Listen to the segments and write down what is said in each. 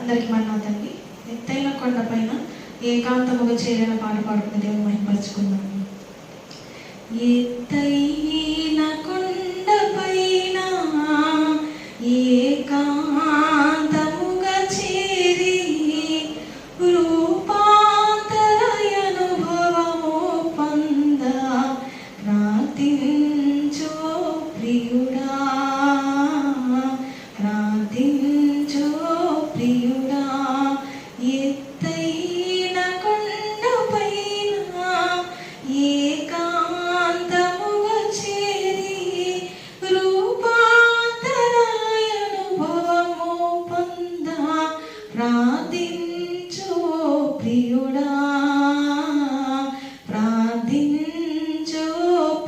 అందరికీ మన్నవుతండి ఎత్తైన కొండపైన ఏకాంతముగా చేరిన పాట పాడుకుని దేవుని మహిమపరుచుకుందాం. ఎత్తైన కొండపైన ఏకాంతముగా చేరి రూపాంతరయనుభవము పొంద ప్రార్థించో ప్రియుడా. ప్రార్థించ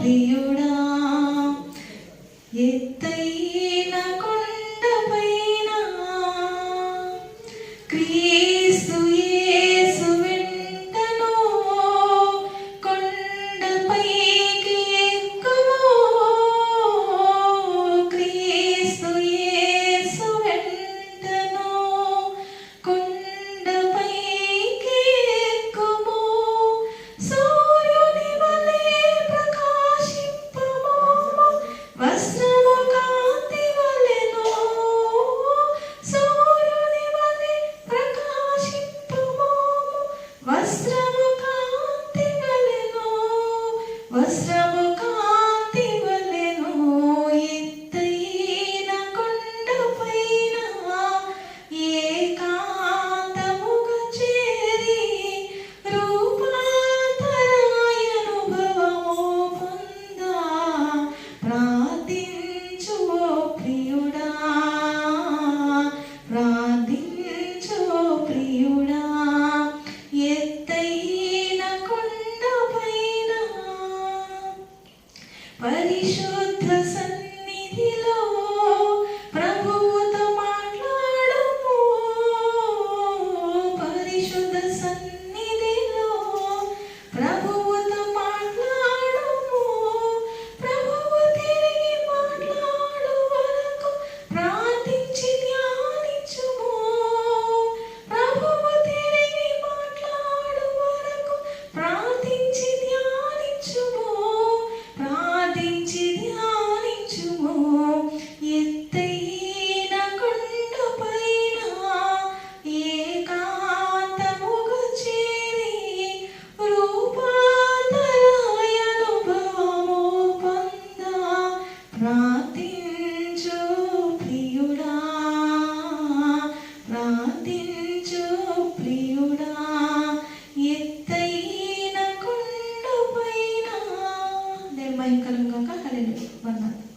హరియుడా ఎత్తైన కొండపైన క్రియ Mostramos é Alicia. భయంకరంగా కలెను అన్నారు